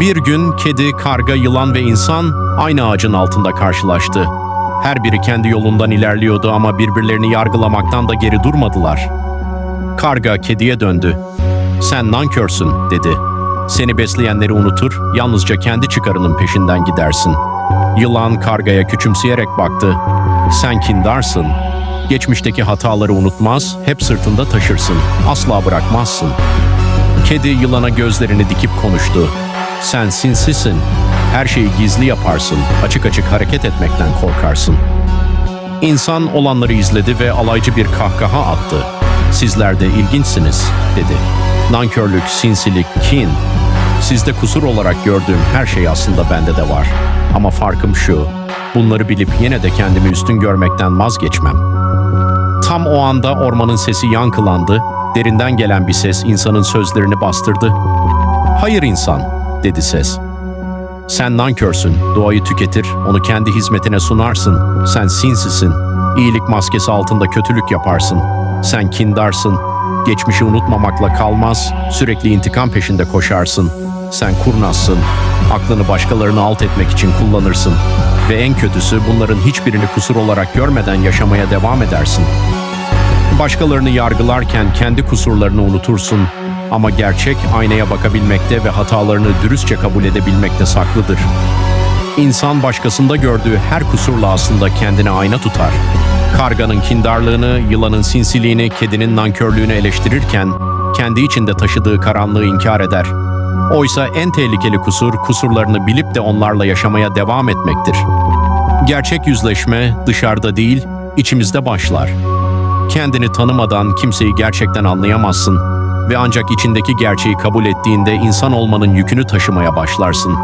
Bir gün kedi, karga, yılan ve insan aynı ağacın altında karşılaştı. Her biri kendi yolundan ilerliyordu ama birbirlerini yargılamaktan da geri durmadılar. Karga kediye döndü. Sen nankörsün dedi. Seni besleyenleri unutur, yalnızca kendi çıkarının peşinden gidersin. Yılan kargaya küçümseyerek baktı. Sen kindarsın. Geçmişteki hataları unutmaz, hep sırtında taşırsın. Asla bırakmazsın. Kedi yılana gözlerini dikip konuştu. Sen sinsisin. Her şeyi gizli yaparsın. Açık açık hareket etmekten korkarsın. İnsan olanları izledi ve alaycı bir kahkaha attı. Sizler de ilginçsiniz, dedi. Nankörlük, sinsilik, kin. Sizde kusur olarak gördüğüm her şey aslında bende de var. Ama farkım şu, bunları bilip yine de kendimi üstün görmekten vazgeçmem. Tam o anda ormanın sesi yankılandı, derinden gelen bir ses insanın sözlerini bastırdı. Hayır insan, dedi ses. Sen nankörsün, doğayı tüketir, onu kendi hizmetine sunarsın. Sen sinsisin, iyilik maskesi altında kötülük yaparsın. Sen kindarsın, geçmişi unutmamakla kalmaz, sürekli intikam peşinde koşarsın. Sen kurnazsın, aklını başkalarını alt etmek için kullanırsın. Ve en kötüsü bunların hiçbirini kusur olarak görmeden yaşamaya devam edersin. Başkalarını yargılarken kendi kusurlarını unutursun ama gerçek aynaya bakabilmekte ve hatalarını dürüstçe kabul edebilmekte saklıdır. İnsan başkasında gördüğü her kusurla aslında kendine ayna tutar. Karganın kindarlığını, yılanın sinsiliğini, kedinin nankörlüğünü eleştirirken kendi içinde taşıdığı karanlığı inkar eder. Oysa en tehlikeli kusur kusurlarını bilip de onlarla yaşamaya devam etmektir. Gerçek yüzleşme dışarıda değil, içimizde başlar. Kendini tanımadan kimseyi gerçekten anlayamazsın ve ancak içindeki gerçeği kabul ettiğinde insan olmanın yükünü taşımaya başlarsın.